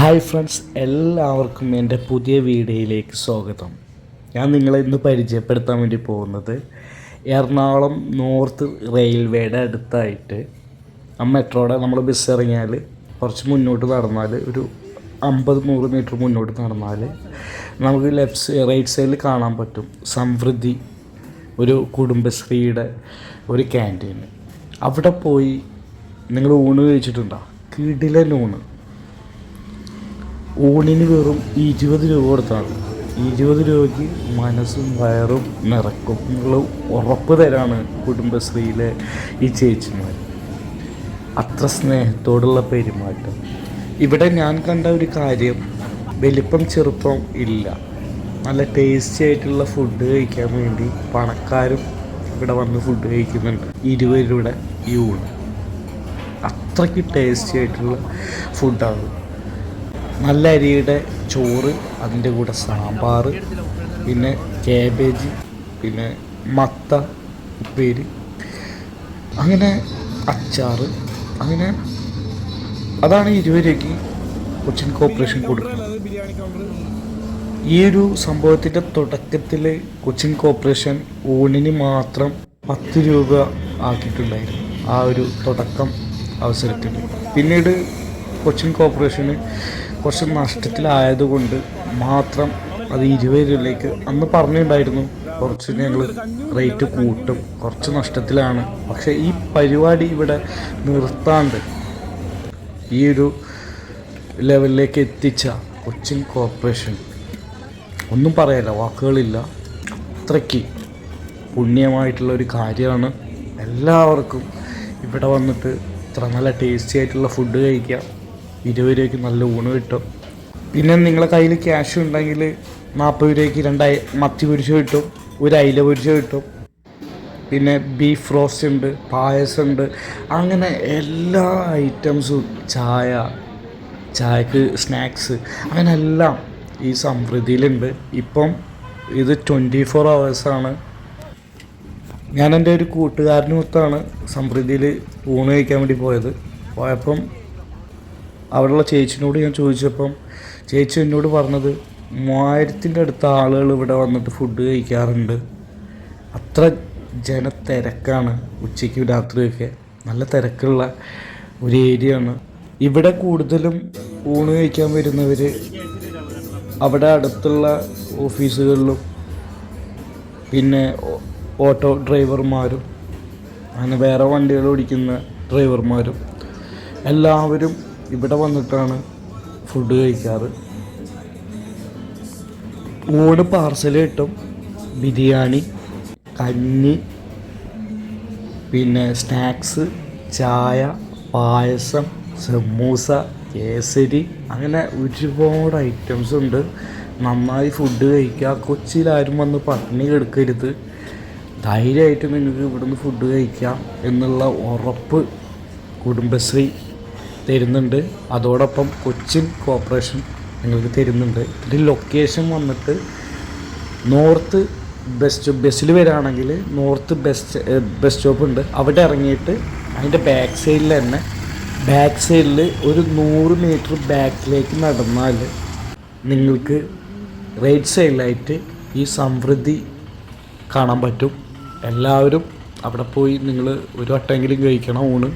Hi friends എല്ലാവർക്കും എന്റെ പുതിയ വീഡിയോയിലേക്ക് സ്വാഗതം. ഞാൻ നിങ്ങളെ ഇന്ന് പരിചയപ്പെടുത്താൻ വേണ്ടി പോകുന്നത് എറണാകുളം നോർത്ത് റെയിൽവേയുടെ അടുത്തായിട്ട്. ആ മെട്രോയുടെ നമ്മൾ ബസ് ഇറങ്ങിയാൽ കുറച്ച് മുന്നോട്ട് നടന്നാൽ ഒരു അമ്പത് നൂറ് മീറ്റർ മുന്നോട്ട് നടന്നാൽ നമുക്ക് ലെഫ്റ്റ് റൈറ്റ് സൈഡിൽ കാണാൻ പറ്റും. സമൃദ്ധി ഒരു കുടുംബശ്രീയുടെ ഒരു ക്യാന്റീൻ അവിടെ പോയി നിങ്ങൾ ഊണ് കഴിച്ചിട്ടുണ്ടോ? കിടിലൻ ഊണ്. ഊണിന് വെറും ഇരുപത് രൂപ കൊടുത്താണ്. ഇരുപത് രൂപയ്ക്ക് മനസ്സും വയറും നിറക്കും. നിങ്ങൾ ഉറപ്പ് തരാണ് കുടുംബശ്രീയിലെ ഈ ചേച്ചിമാർ അത്ര സ്നേഹത്തോടുള്ള പെരുമാറ്റം. ഇവിടെ ഞാൻ കണ്ട ഒരു കാര്യം വലിപ്പം ചെറുപ്പം ഇല്ല. നല്ല ടേസ്റ്റി ആയിട്ടുള്ള ഫുഡ് കഴിക്കാൻ വേണ്ടി പണക്കാരും ഇവിടെ വന്ന് ഫുഡ് കഴിക്കുന്നുണ്ട്. ഇരുപത് രൂപയുടെ ഈ ഊണ്. അത്രയ്ക്ക് ടേസ്റ്റി ആയിട്ടുള്ള ഫുഡാണ് നല്ല അരിയുടെ ചോറ് അതിന്റെ കൂടെ സാമ്പാർ പിന്നെ കാബേജ് പിന്നെ മത്ത ഉപ്പേരി അങ്ങനെ അച്ചാർ അങ്ങനെ അതാണ് ഇരുപത് രൂപയ്ക്ക് കൊച്ചിൻ കോർപ്പറേഷൻ കൊടുക്കുന്നത്. ഈ ഒരു സംഭവത്തിന്റെ തുടക്കത്തിൽ കൊച്ചിൻ കോർപ്പറേഷൻ ഊണിന് മാത്രം പത്ത് രൂപ ആക്കിയിട്ടുണ്ടായിരുന്നു ആ ഒരു തുടക്കം അവസരത്തിൽ. പിന്നീട് കൊച്ചിൻ കോർപ്പറേഷന് കുറച്ച് നഷ്ടത്തിലായതുകൊണ്ട് മാത്രം അത് ഇരുപത് രൂപയിലേക്ക് അന്ന് പറഞ്ഞിട്ടുണ്ടായിരുന്നു. കുറച്ച് ഞങ്ങൾ റേറ്റ് കൂട്ടും കുറച്ച് നഷ്ടത്തിലാണ്. പക്ഷേ ഈ പരിപാടി ഇവിടെ നിർത്താണ്ട് ഈ ഒരു ലെവലിലേക്ക് എത്തിച്ച കൊച്ചിൻ കോർപ്പറേഷൻ ഒന്നും പറയല്ല വാക്കുകളില്ല. അത്രയ്ക്ക് പുണ്യമായിട്ടുള്ള ഒരു കാര്യമാണ്. എല്ലാവർക്കും ഇവിടെ വന്നിട്ട് ഇത്ര നല്ല ടേസ്റ്റി ആയിട്ടുള്ള ഫുഡ് കഴിക്കാം. ഇരുപത് രൂപയ്ക്ക് നല്ല ഊണ് കിട്ടും. പിന്നെ നിങ്ങളെ കയ്യിൽ ക്യാഷ് ഉണ്ടെങ്കിൽ നാൽപ്പത് രൂപയ്ക്ക് രണ്ടായി മത്തി പൊരിച്ച് കിട്ടും ഒരു അയില പൊരിച്ച് കിട്ടും. പിന്നെ ബീഫ് റോസ്റ്റ് ഉണ്ട് പായസം ഉണ്ട്. അങ്ങനെ എല്ലാ ഐറ്റംസും ചായ ചായക്ക് സ്നാക്സ് അങ്ങനെ എല്ലാം ഈ സമൃദ്ധിയിലുണ്ട്. ഇപ്പം ഇത് ട്വന്റി ഫോർ അവേഴ്സാണ് ഞാൻ എന്റെ ഒരു കൂട്ടുകാരനുമൊത്താണ് സമൃദ്ധിയിൽ ഊണ് കഴിക്കാൻ വേണ്ടി പോയത്. പോയപ്പം അവിടെയുള്ള ചേച്ചിനോട് ഞാൻ ചോദിച്ചപ്പം ചേച്ചി എന്നോട് പറഞ്ഞത് മൂവായിരത്തിന്റെ അടുത്ത ആളുകൾ ഇവിടെ വന്നിട്ട് ഫുഡ് കഴിക്കാറുണ്ട്. അത്ര ജനത്തിരക്കാണ് ഉച്ചയ്ക്കും രാത്രിയൊക്കെ. നല്ല തിരക്കുള്ള ഒരു ഏരിയ ആണ്. ഇവിടെ കൂടുതലും ഊണ് കഴിക്കാൻ വരുന്നവർ അവിടെ അടുത്തുള്ള ഓഫീസുകളിലും പിന്നെ ഓട്ടോ ഡ്രൈവർമാരും അങ്ങനെ വേറെ വണ്ടികൾ ഓടിക്കുന്ന ഡ്രൈവർമാരും എല്ലാവരും ഇവിടെ വന്നിട്ടാണ് ഫുഡ് കഴിക്കാറ്. മൂന്ന് പാർസൽ കിട്ടും. ബിരിയാണി കഞ്ഞി പിന്നെ സ്നാക്സ് ചായ പായസം സമൂസ കേസരി അങ്ങനെ ഒരുപാട് ഐറ്റംസ് ഉണ്ട്. നന്നായി ഫുഡ് കഴിക്കുക. കൊച്ചിയിലാരും വന്ന് പട്ടിണി കിടക്കരുത്. ധൈര്യമായിട്ട് നിങ്ങൾക്ക് ഇവിടുന്ന് ഫുഡ് കഴിക്കാം എന്നുള്ള ഉറപ്പ് കുടുംബശ്രീ തരുന്നുണ്ട്. അതോടൊപ്പം കൊച്ചിൻ കോർപ്പറേഷൻ നിങ്ങൾക്ക് തരുന്നുണ്ട്. ഇതിന്റെ ലൊക്കേഷൻ വന്നിട്ട് നോർത്ത് ബസ് സ്റ്റോപ്പ് ബസ്സിൽ വരികയാണെങ്കിൽ നോർത്ത് ബസ് ബസ് സ്റ്റോപ്പ് ഉണ്ട്. അവിടെ ഇറങ്ങിയിട്ട് അതിന്റെ ബാക്ക് സൈഡിൽ തന്നെ ബാക്ക് സൈഡിൽ ഒരു നൂറ് മീറ്റർ ബാക്കിലേക്ക് നടന്നാൽ നിങ്ങൾക്ക് റൈറ്റ് സൈഡിലായിട്ട് ഈ സമൃദ്ധി കാണാൻ പറ്റും. എല്ലാവരും അവിടെ പോയി നിങ്ങൾ ഒരു വട്ടമെങ്കിലും കഴിക്കണം ഊണ്.